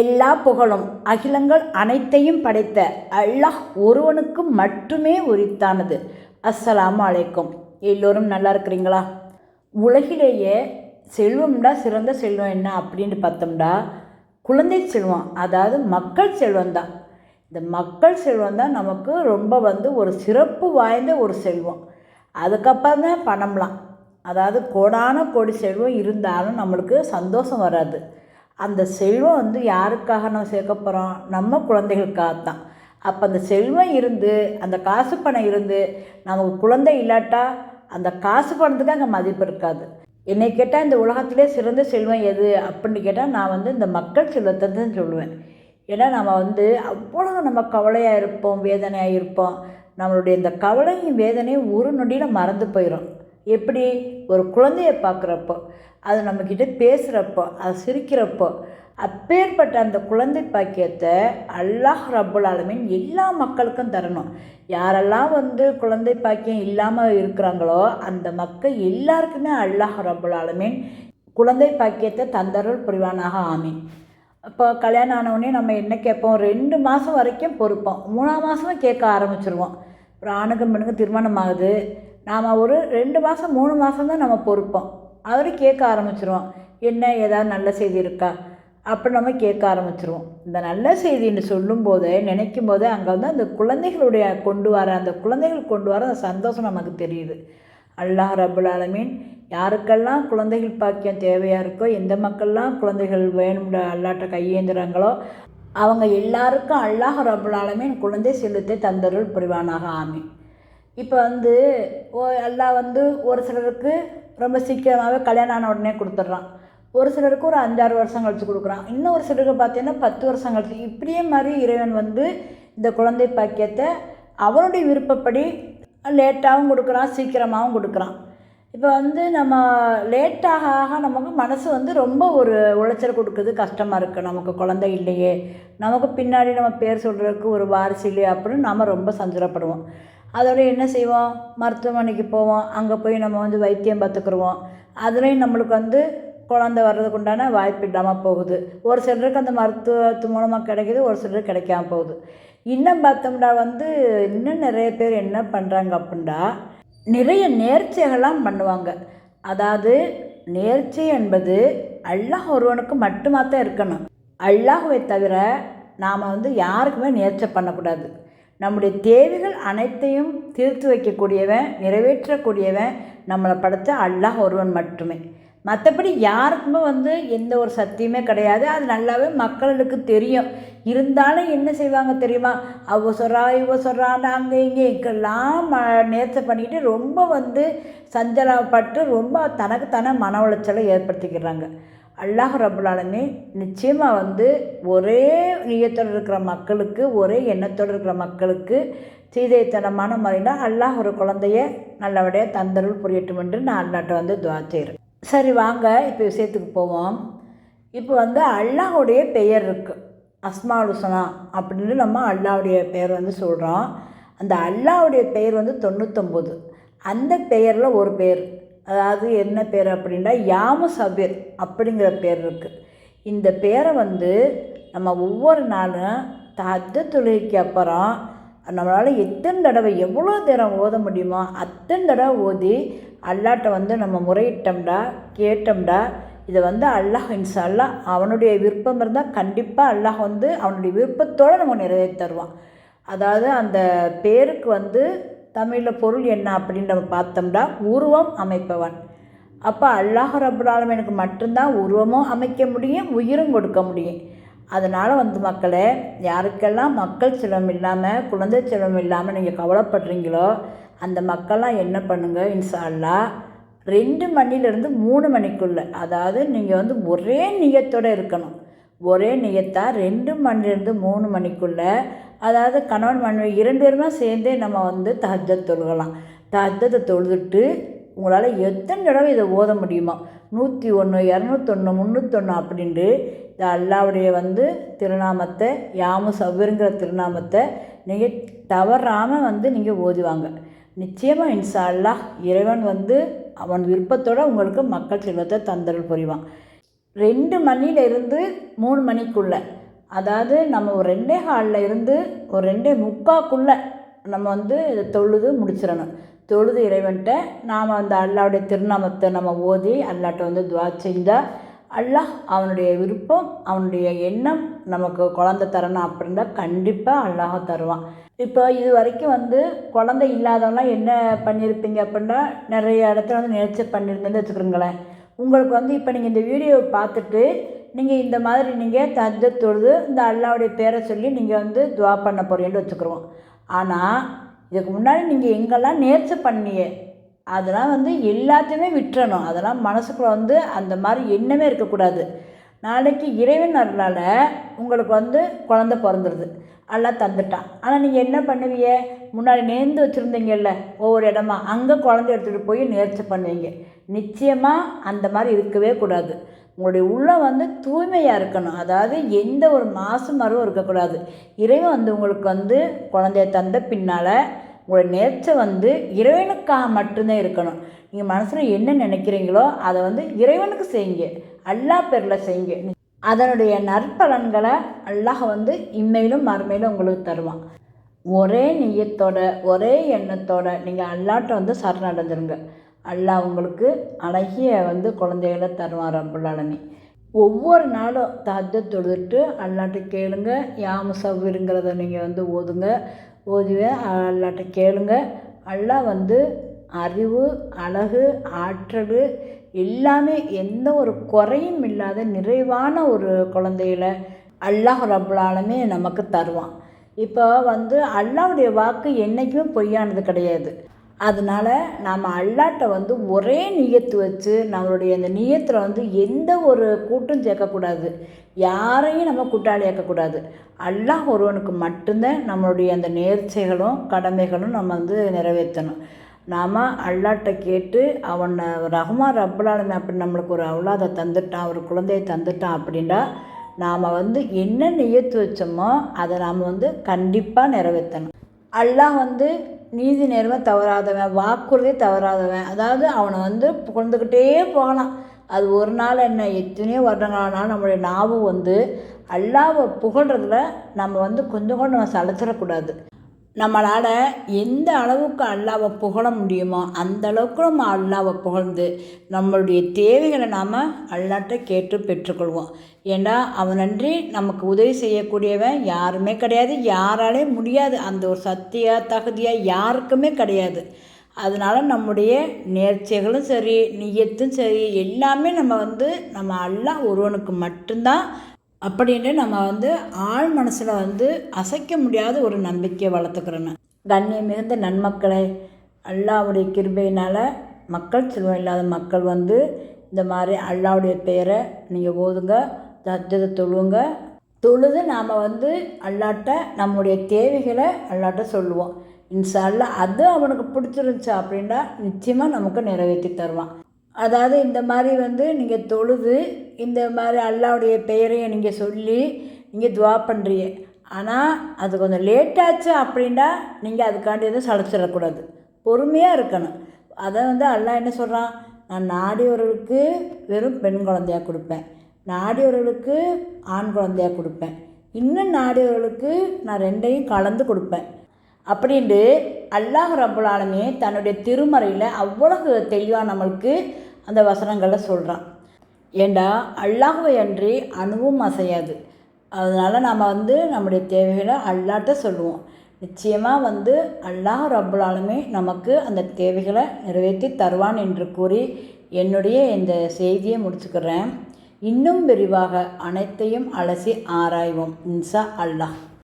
எல்லா புகழும் அகிலங்கள் அனைத்தையும் படைத்த அல்லாஹ் ஒருவனுக்கு மட்டுமே உரித்தானது. அஸ்ஸலாமு அலைக்கும். எல்லோரும் நல்லா இருக்கிறீங்களா? உலகிலேயே செல்வம்டா சிறந்த செல்வம் என்ன அப்படின்னு பார்த்தோம்டா குழந்தை செல்வம் அதாவது மக்கள் செல்வம் தான் இந்த மக்கள் செல்வம் தான் நமக்கு ரொம்ப வந்து ஒரு சிறப்பு வாய்ந்த ஒரு செல்வம். அதுக்கப்புறம் தான் பணம்லாம். அதாவது கோடான கோடி செல்வம் இருந்தாலும் நம்மளுக்கு சந்தோஷம் வராது. அந்த செல்வம் வந்து யாருக்காக நம்ம சேர்க்க போகிறோம் நம்ம குழந்தைகளுக்காக தான். அப்போ அந்த செல்வம் இருந்து அந்த காசு பணம் இருந்து நமக்கு குழந்தை இல்லாட்டா அந்த காசு பணத்துக்கு அங்கே மதிப்பு இருக்காது. என்னை கேட்டால் இந்த உலகத்திலே சிறந்த செல்வம் எது அப்படின்னு கேட்டால் நான் வந்து இந்த மக்கள் செல்வத்தை தான் சொல்லுவேன். ஏன்னா நம்ம வந்து அவ்வளோ நம்ம கவலையாக இருப்போம் வேதனையாக இருப்போம். நம்மளுடைய இந்த கவலையும் வேதனையும் ஒரு நொடியில் மறந்து போயிடும் எப்படி? ஒரு குழந்தைய பார்க்குறப்போ. அது நம்மக்கிட்ட பேசுகிறப்போ அது சிரிக்கிறப்போ அப்பேற்பட்ட அந்த குழந்தை பாக்கியத்தை அல்லாஹ் ரப்புல் எல்லா மக்களுக்கும் தரணும். யாரெல்லாம் வந்து குழந்தை பாக்கியம் இல்லாமல் இருக்கிறாங்களோ அந்த மக்கள் எல்லாருக்குமே அல்லாஹ் ரப்புல் குழந்தை பாக்கியத்தை தந்தருள் புரிவானாக. ஆமீன். இப்போ கல்யாணம் ஆனவுடனே நம்ம என்ன கேட்போம்? ரெண்டு மாதம் வரைக்கும் பொறுப்போம். மூணாம் மாதமும் கேட்க ஆரம்பிச்சிருவோம். அப்புறம் ஆணுக்கும் பெண்ணுக்கும் திருமணம் ஆகுது நாம் ஒரு ரெண்டு மாதம் மூணு மாதம் தான் நம்ம பொறுப்போம். அவர் கேட்க ஆரம்பிச்சிருவோம் என்ன ஏதாவது நல்ல செய்தி இருக்கா? அப்போ நம்ம கேட்க ஆரம்பிச்சிருவோம். இந்த நல்ல செய்தின்னு சொல்லும்போது நினைக்கும் போது அங்கே வந்து அந்த குழந்தைகளுடைய கொண்டு வர அந்த குழந்தைகள் கொண்டு வர அந்த சந்தோஷம் நமக்கு தெரியுது. அல்லாஹ் ரபுல் ஆலமீன் யாருக்கெல்லாம் குழந்தைகள் பாக்கியம் தேவையாக இருக்கோ எந்த மக்கள்லாம் குழந்தைகள் வேணும்ட அல்லாட்ட கையேந்துறாங்களோ அவங்க எல்லாருக்கும் அல்லாஹ் ரபுல் ஆலமீன் குழந்தை செல்வத்தை தந்தருள் புரிவானாக. ஆமி இப்போ வந்து ஓ அல்லாஹ் வந்து ஒரு சிலருக்கு ரொம்ப சீக்கிரமாகவே கல்யாணம் ஆன உடனே கொடுத்துட்றான். ஒரு சிலருக்கு ஒரு அஞ்சாறு வருஷம் கழித்து கொடுக்குறான். இன்னும் ஒரு சிலருக்கு பார்த்தீங்கன்னா பத்து வருஷம் கழிச்சு. இப்படியே மாதிரி இறைவன் வந்து இந்த குழந்தை பாக்கியத்தை அவனுடைய விருப்பப்படி லேட்டாகவும் கொடுக்குறான் சீக்கிரமாகவும் கொடுக்குறான். இப்போ வந்து நம்ம லேட்டாக ஆக நமக்கு மனசு வந்து ரொம்ப ஒரு உளைச்சல் கொடுக்குது கஷ்டமாக இருக்குது நமக்கு குழந்தை இல்லையே. நமக்கு பின்னாடி நம்ம பேர் சொல்கிறதுக்கு ஒரு வாரிசு இல்லையே அப்படின்னு நம்ம ரொம்ப சஞ்சலப்படுவோம். அதோட என்ன செய்வோம் மருத்துவமனைக்கு போவோம் அங்கே போய் நம்ம வந்து வைத்தியம் பார்த்துக்குருவோம். அதுலேயும் நம்மளுக்கு வந்து குழந்த வர்றதுக்கு உண்டான வாய்ப்பு இல்லாமல் போகுது. ஒரு சிலருக்கு அந்த மருத்துவத்து மூலமாக கிடைக்கிது ஒரு சிலருக்கு கிடைக்காம போகுது. இன்னும் பார்த்தோம்னா வந்து இன்னும் நிறைய பேர் என்ன பண்ணுறாங்க அப்படின்னா நிறைய நேர்ச்சைகள்லாம் பண்ணுவாங்க. அதாவது நேர்ச்சை என்பது அல்லாஹ் ஒருவனுக்கு மட்டுமாத்தான் இருக்கணும். அல்லாஹுவை தவிர நாம் வந்து யாருக்குமே நேர்ச்சை பண்ணக்கூடாது. நம்முடைய தேவைகள் அனைத்தையும் தீர்த்து வைக்கக்கூடியவன் நிறைவேற்றக்கூடியவன் நம்மளை படைத்த அல்லாஹ் ஒருவன் மட்டுமே. மற்றபடி யாருக்குமே வந்து எந்த ஒரு சக்தியுமே கிடையாது. அது நல்லாவே மக்களுக்கு தெரியும். இருந்தாலும் என்ன செய்வாங்க தெரியுமா? அவ சொல்கிறா இவ சொல்கிறான்னு அங்கே இங்கே இங்கெல்லாம் ம பண்ணிக்கிட்டு ரொம்ப வந்து சஞ்சலப்பட்டு ரொம்ப தனக்கு தானே மன உளைச்சலை ஏற்படுத்திக்கிறாங்க. அல்லாஹ் ரபுல்லாலுமே நிச்சயமாக வந்து ஒரே நீயத்தோடு இருக்கிற மக்களுக்கு ஒரே எண்ணத்தோடு இருக்கிற மக்களுக்கு சீதைத்தனமான முறையில் அல்லாஹ் ஒரு குழந்தைய நல்லபடியாக தந்தருள் புரியட்டும் என்று நான் அல்லாட்ட வந்து துவா செய்கிறேன் சரி வாங்க இப்போ விஷயத்துக்கு போவோம். இப்போ வந்து அல்லாஹுடைய பெயர் இருக்குது அஸ்மா உசனா அப்படின்னு நம்ம அல்லாவுடைய பெயர் வந்து சொல்கிறோம் அந்த அல்லாவுடைய பெயர் வந்து தொண்ணூத்தொம்பது. அந்த பெயரில் ஒரு பேர். அதாவது என்ன பேர் அப்படின்னா யாமு சபீர் அப்படிங்கிற பேர் இருக்குது இந்த பேரை வந்து நம்ம ஒவ்வொரு நாளும் தத்த தொழுகைக்கு அப்புறம் நம்மளால் எத்தனை தடவை எவ்வளோ தரம் ஓத முடியுமோ அத்தனை தடவை ஓதி அல்லாட்ட வந்து நம்ம முறையிட்டோம்டா கேட்டோம்டா இதை வந்து அல்லாஹ் இன்சா அல்லாஹ் அவனுடைய விருப்பம் இருந்தால் கண்டிப்பாக அல்லாஹ் வந்து அவனுடைய விருப்பத்தோடு நம்ம நிறைவேற்றி தருவான். அதாவது அந்த பேருக்கு வந்து தமிழில் பொருள் என்ன அப்படின்னு நம்ம பார்த்தோம்னா உருவம் அமைப்பவன். அப்போ அல்லாஹ் ரபுல் எனக்கு மட்டும்தான் உருவமும் அமைக்க முடியும் உயிரும் கொடுக்க முடியும். அதனால் வந்து மக்களே யாருக்கெல்லாம் மக்கள் செல்வம் இல்லாமல் குழந்தை செல்வம் இல்லாமல் நீங்கள் கவலைப்படுறீங்களோ அந்த மக்கள்லாம் என்ன பண்ணுங்கள் இன்சா அல்லா ரெண்டு மணிலேருந்து மூணு மணிக்குள்ளே அதாவது நீங்கள் வந்து ஒரே நீயத்தோடு இருக்கணும். ஒரே நியத்தாக ரெண்டு மணிலேருந்து மூணு மணிக்குள்ளே அதாவது கணவன் மனைவி இரண்டு பேருமே சேர்ந்தே நம்ம வந்து தஹஜத் தொழுகலாம். தஹஜத்தை தொழுதுட்டு உங்களால் எத்தனை தடவை இதை ஓத முடியுமோ? நூற்றி ஒன்று இரநூத்தொன்று முந்நூற்றொன்று அப்படின்ட்டு இந்த அல்லாவுடைய வந்து திருநாமத்தை யாமு சவ்விருங்கிற திருநாமத்தை நீங்கள் தவறாமல் வந்து நீங்கள் ஓதுவாங்க. நிச்சயமாக இன்சா அல்லாஹ் இறைவன் வந்து அவன் விருப்பத்தோடு உங்களுக்கு மக்கள் செல்வத்தை தந்தருள் புரிவான். ரெண்டு மணியிலிருந்து மூணு மணிக்குள்ளே. அதாவது நம்ம ஒரு ரெண்டே ஹாலில் இருந்து ஒரு ரெண்டே முக்காக்குள்ளே நம்ம வந்து தொழுது முடிச்சிடணும். தொழுது இறைவன்கிட்ட நாம் அந்த அல்லாவுடைய திருநாமத்தை நம்ம ஓதி அல்லாட்ட வந்து துவா செஞ்சால் அல்லாஹ் அவனுடைய விருப்பம் அவனுடைய எண்ணம் நமக்கு குழந்த தரணும் அப்படின்னா கண்டிப்பாக அல்லாஹ் தருவான். இப்போ இது வரைக்கும் வந்து குழந்தை இல்லாதவங்களாம் என்ன பண்ணியிருப்பீங்க அப்படின்னா நிறைய இடத்துல வந்து நினைச்சு பண்ணியிருந்தேன்னு வச்சுக்கிறோங்களேன் உங்களுக்கு வந்து இப்போ நீங்கள் இந்த வீடியோவை பார்த்துட்டு நீங்கள் இந்த மாதிரி நீங்கள் தஜ்ஜ தொழுது இந்த அல்லாவுடைய பேரை சொல்லி நீங்கள் வந்து துவா பண்ண போகிறீங்கன்னு வச்சுக்கிறோம். ஆனால் இதுக்கு முன்னாடி நீங்கள் எங்கெல்லாம் நேர்ச்சி பண்ணியே அதெல்லாம் வந்து எல்லாத்தையுமே விட்டுறணும். அதெல்லாம் மனசுக்குள்ளே வந்து அந்த மாதிரி எண்ணமே இருக்கக்கூடாது. நாளைக்கு இறைவன் அருளால் உங்களுக்கு வந்து குழந்த பிறந்துடுது எல்லாம் தந்துட்டான். ஆனால் நீங்கள் என்ன பண்ணுவீங்க? முன்னாடி நேர்ந்து வச்சுருந்தீங்கல்ல ஒவ்வொரு இடமா அங்கே குழந்தை எடுத்துகிட்டு போய் நேர்ச்சி பண்ணுவீங்க. நிச்சயமாக அந்த மாதிரி இருக்கவே கூடாது. உங்களுடைய உள்ளம் வந்து தூய்மையாக இருக்கணும். அதாவது எந்த ஒரு மாசு மரவும் இருக்கக்கூடாது. இறைவன் வந்து உங்களுக்கு வந்து குழந்தைய தந்த பின்னால் உங்களுடைய நேர்ச்சை வந்து இறைவனுக்காக மட்டும்தான் இருக்கணும். நீங்கள் மனசில் என்ன நினைக்கிறீங்களோ அதை வந்து இறைவனுக்கு செய்யுங்க. அல்லா பேரில் செய்யுங்க. அதனுடைய நற்பலன்களை அல்லாஹ் வந்து இம்மையிலும் மறுமையிலும் உங்களுக்கு தருவான். ஒரே நெய்யத்தோட ஒரே எண்ணத்தோட நீங்கள் அல்லாட்ட வந்து சரணடைஞ்சிருங்க. அல்லாஹ் உங்களுக்கு அழகிய வந்து குழந்தைகளை தருவான் ரப்புல்லாலமி ஒவ்வொரு நாளும் தஹஜ தொழுதுட்டு அல்லாட்ட கேளுங்க. யாம சவ்விருங்கிறத நீங்கள் வந்து ஓதுங்க. ஓதுவேன் அல்லாட்ட கேளுங்க. அல்லாஹ் வந்து அறிவு அழகு ஆற்றல் எல்லாமே எந்த ஒரு குறையும் இல்லாத நிறைவான ஒரு குழந்தைகளை அல்லாஹ் ரபுல்லாலுமே நமக்கு தருவான். இப்போ வந்து அல்லாவுடைய வாக்கு என்றைக்குமே பொய்யானது கிடையாது. அதனால் நாம் அல்லாட்டை வந்து ஒரே நியத்து வச்சு நம்மளுடைய அந்த நியத்தில் வந்து எந்த ஒரு கூட்டும் சேர்க்கக்கூடாது. யாரையும் நம்ம கூட்டாளியாக்கக்கூடாது. அல்லாஹ் ஒருவனுக்கு மட்டும்தான் நம்மளுடைய அந்த நேர்ச்சைகளும் கடமைகளும் நம்ம வந்து நிறைவேற்றணும். நாம் அல்லாட்ட கேட்டு அவனை ரஹ்மா ரப்பலாலுமே அப்படி நம்மளுக்கு ஒரு அவ்வளாதை தந்துட்டான் ஒரு குழந்தையை தந்துட்டான் அப்படின்னா நாம் வந்து என்ன நியத்து வச்சோமோ அதை நாம் வந்து கண்டிப்பாக நிறைவேற்றணும். அல்லாஹ் வந்து நீதி நேர்மை தவறாதவன் வாக்குறுதி தவறாதவன். அதாவது அவனை வந்து புகழ்ந்துக்கிட்டே போகலாம். அது ஒரு நாள் என்ன எத்தனையோ வருடங்களானாலும் நம்மளுடைய நாவும் வந்து அல்லாவை புகழ்கிறதுல நம்ம வந்து கொஞ்சம் கூட நம்ம சளைச்சிடக்கூடாது நம்மளால் எந்த அளவுக்கு அல்லாவை புகழ முடியுமோ அந்த அளவுக்கு நம்ம அல்லாவை புகழ்ந்து நம்மளுடைய தேவைகளை நாம் அல்லாட்ட கேட்டு பெற்றுக்கொள்வோம். ஏன்னா அவனன்றி நமக்கு உதவி செய்யக்கூடியவன் யாருமே கிடையாது யாராலே முடியாது அந்த ஒரு சக்தியாக தகுதியாக யாருக்குமே கிடையாது. அதனால் நம்முடைய நேர்ச்சிகளும் சரி நியத்தும் சரி எல்லாமே நம்ம வந்து நம்ம அல்லா ஒருவனுக்கு மட்டும்தான் அப்படின்ட்டு நம்ம வந்து ஆள் மனசில் வந்து அசைக்க முடியாத ஒரு நம்பிக்கையை வளர்த்துக்கிறோன்னு. கண்ணியம் மிகுந்த நன்மக்களை அல்லாவுடைய கிருபையினால் மக்கள் செல்வம் இல்லாத மக்கள் வந்து இந்த மாதிரி அல்லாவுடைய பெயரை நீங்கள் ஓதுங்க தஜத்தை தொழுவுங்க தொழுது நாம் வந்து அல்லாட்ட நம்முடைய தேவைகளை அல்லாட்ட சொல்லுவோம். இன்ஷா அல்லா அது அவனுக்கு பிடிச்சிருந்துச்சு அப்படின்னா நிச்சயமாக நமக்கு நிறைவேற்றி தருவான். அதாவது இந்த மாதிரி வந்து நீங்கள் தொழுது இந்த மாதிரி அல்லாவுடைய பெயரையும் நீங்கள் சொல்லி நீங்கள் துவா பண்ணுறீங்க ஆனால் அது கொஞ்சம் லேட்டாச்சு அப்படின்னா நீங்கள் அதுக்காண்டி எதுவும் சளைச்சிடக்கூடாது பொறுமையாக இருக்கணும். அதை வந்து அல்லா என்ன சொல்கிறான் நான் நாடியவர்களுக்கு வெறும் பெண் குழந்தையாக கொடுப்பேன். நாடியவர்களுக்கு ஆண் குழந்தையாக கொடுப்பேன். இன்னும் நாடியவர்களுக்கு நான் ரெண்டையும் கலந்து கொடுப்பேன். அப்படின்ட்டு அல்லாஹ் ரபுல்லாலுமே தன்னுடைய திருமறையில் அவ்வளவு தெளிவாக நம்மளுக்கு அந்த வசனங்களை சொல்கிறான் ஏண்டா? அல்லாஹுவை அன்றி அணுவும் அசையாது. அதனால் நாம் வந்து நம்முடைய தேவைகளை அல்லாட்ட சொல்லுவோம். நிச்சயமாக வந்து அல்லாஹ் ரப்புலாலுமே நமக்கு அந்த தேவைகளை நிறைவேற்றி தருவான் என்று கூறி என்னுடைய இந்த செய்தியை முடிச்சுக்கிறேன். இன்னும் விரிவாக அனைத்தையும் அலசி ஆராய்வோம். இன்சா அல்லாஹ்.